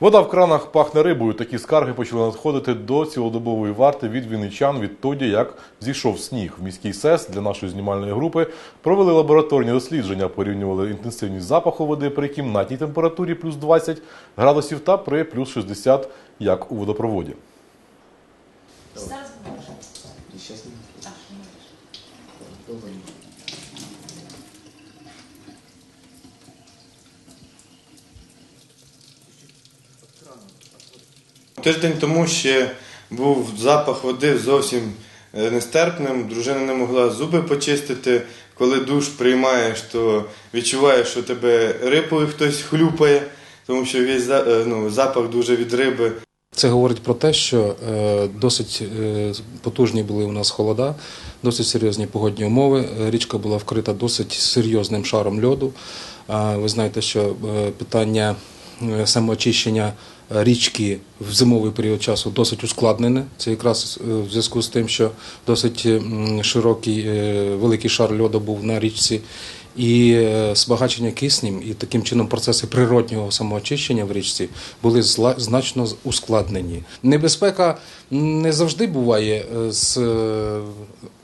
Вода в кранах пахне рибою. Такі скарги почали надходити до цілодобової варти від вінничан відтоді, як зійшов сніг. В міський СЕС для нашої знімальної групи провели лабораторні дослідження, порівнювали інтенсивність запаху води при кімнатній температурі плюс 20 градусів та при плюс 60, як у водопроводі. Сейчас Тиждень тому ще був запах води зовсім е, нестерпним. Дружина не могла зуби почистити. Коли душ приймаєш, то відчуваєш, що тебе рибою хтось хлюпає, тому що весь е, ну, запах дуже від риби. Це говорить про те, що е, досить потужні були у нас холода, досить серйозні погодні умови. Річка була вкрита досить серйозним шаром льоду. Ви знаєте, що питання самоочищення річки в зимовий період часу досить ускладнене. Це якраз е, в зв'язку з тим, що досить широкий е, великий шар льоду був на річці. І е, збагачення киснем, і таким чином процеси природнього самоочищення в річці були значно ускладнені. Небезпека не завжди буває з,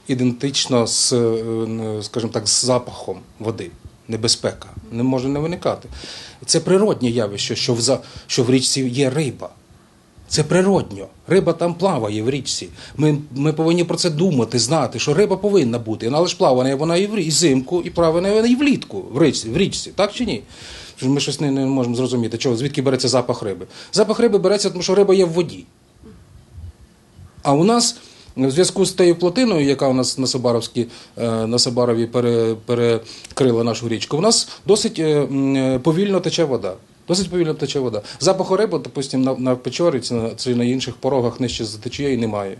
ідентично з, скажімо так, з запахом води. Небезпека не може не виникати. Це природнє явище, що в, що в річці є риба. Це природньо. Риба там плаває в річці. Ми, ми повинні про це думати, знати, що риба повинна бути. Але ж плаває вона і в і взимку, і плаває вона і влітку в річці, в річці, так чи ні? Ми щось не, не можемо зрозуміти, чого, звідки береться запах риби. Запах риби береться, тому що риба є в воді. А у нас в зв'язку з тією плотиною, яка у нас на Собаровській, е, на Собарові перекрила нашу річку, у нас досить е, е, повільно тече вода. Досить повільно тече вода. Запаху риби, допустимо, на, на Печорі на, чи на інших порогах нижче за течією немає.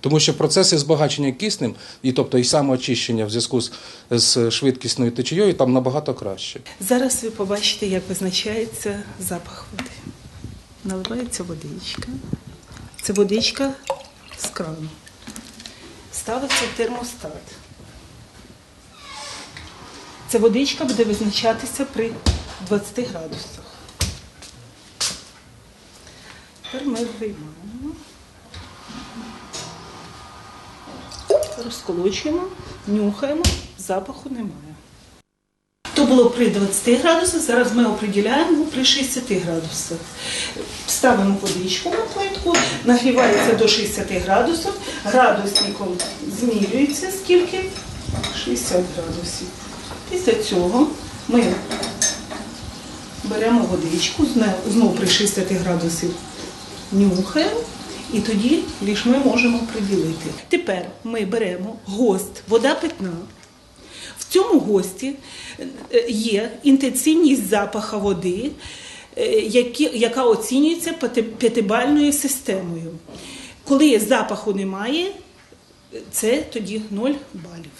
Тому що процеси збагачення киснем, і тобто і самоочищення в зв'язку з, з швидкісною течією там набагато краще. Зараз ви побачите, як визначається запах води. Наливається водичка. Це водичка з крану. Ставиться термостат. Ця водичка буде визначатися при 20 градусах. Тепер ми виймаємо. Розколочуємо, нюхаємо, запаху немає. То було при 20 градусах, зараз ми определяємо при 60 градусах. Ставимо водичку на плитку, нагрівається до 60 градусів, градусником змірюється скільки? 60 градусів. Після цього ми беремо водичку, зне- знов при 60 градусів нюхаємо, і тоді лише ми можемо приділити. Тепер ми беремо гост, вода питна. В цьому гості е, є інтенсивність запаха води, які, яка оцінюється п'ятибальною системою. Коли запаху немає, це тоді 0 балів.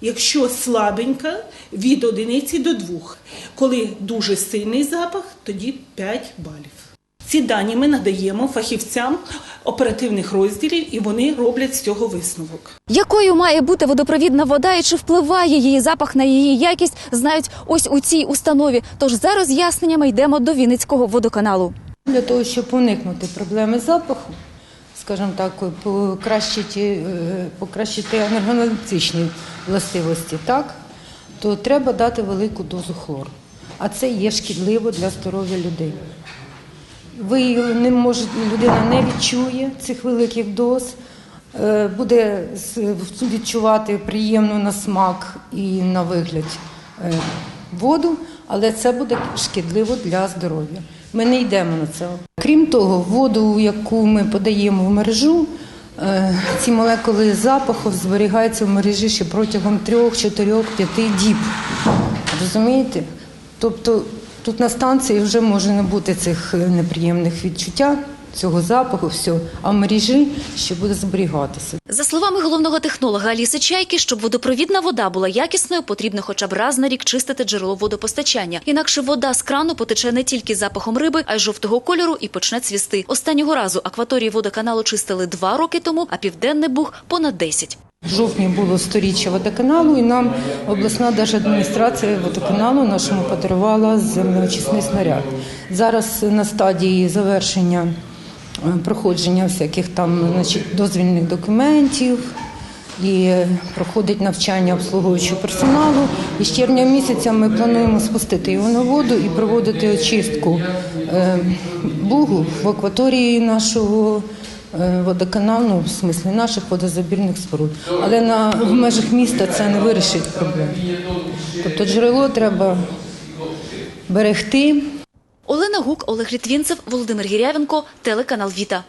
Якщо слабенька, від одиниці до двох. Коли дуже сильний запах, тоді 5 балів. Ці дані ми надаємо фахівцям оперативних розділів, і вони роблять з цього висновок. Якою має бути водопровідна вода і чи впливає її запах на її якість, знають ось у цій установі. Тож за роз'ясненнями йдемо до Вінницького водоканалу. Для того, щоб уникнути проблеми запаху, скажімо так, покращити, е, покращити енергоаналітичні властивості, так, то треба дати велику дозу хлору. А це є шкідливо для здоров'я людей. Ви не можете, людина не відчує цих великих доз, е, буде відчувати приємну на смак і на вигляд е, воду, але це буде шкідливо для здоров'я. Ми не йдемо на це. Крім того, воду, яку ми подаємо в мережу, е, ці молекули запаху зберігаються в мережі ще протягом 3, 4, 5 діб. Розумієте? Тобто тут на станції вже може не бути цих е, неприємних відчуття, цього запаху, всього, а мережі ще буде зберігатися. За словами головного технолога Аліси Чайки, щоб водопровідна вода була якісною, потрібно хоча б раз на рік чистити джерело водопостачання. Інакше вода з крану потече не тільки запахом риби, а й жовтого кольору і почне цвісти. Останнього разу акваторії водоканалу чистили два роки тому, а південний буг понад 10. В жовтні було сторіччя водоканалу, і нам обласна держадміністрація водоканалу нашому подарувала землеочисний снаряд. Зараз на стадії завершення е, проходження всяких там значить, дозвільних документів і е, проходить навчання обслуговуючого персоналу. І з червня місяця ми плануємо спустити його на воду і проводити очистку е, бугу в акваторії нашого е, ну в смислі наших водозабірних споруд. Але на в межах міста це не вирішить проблем. Тобто джерело треба берегти. Олена Гук, Олег Літвінцев, Володимир Гірявенко, телеканал Віта.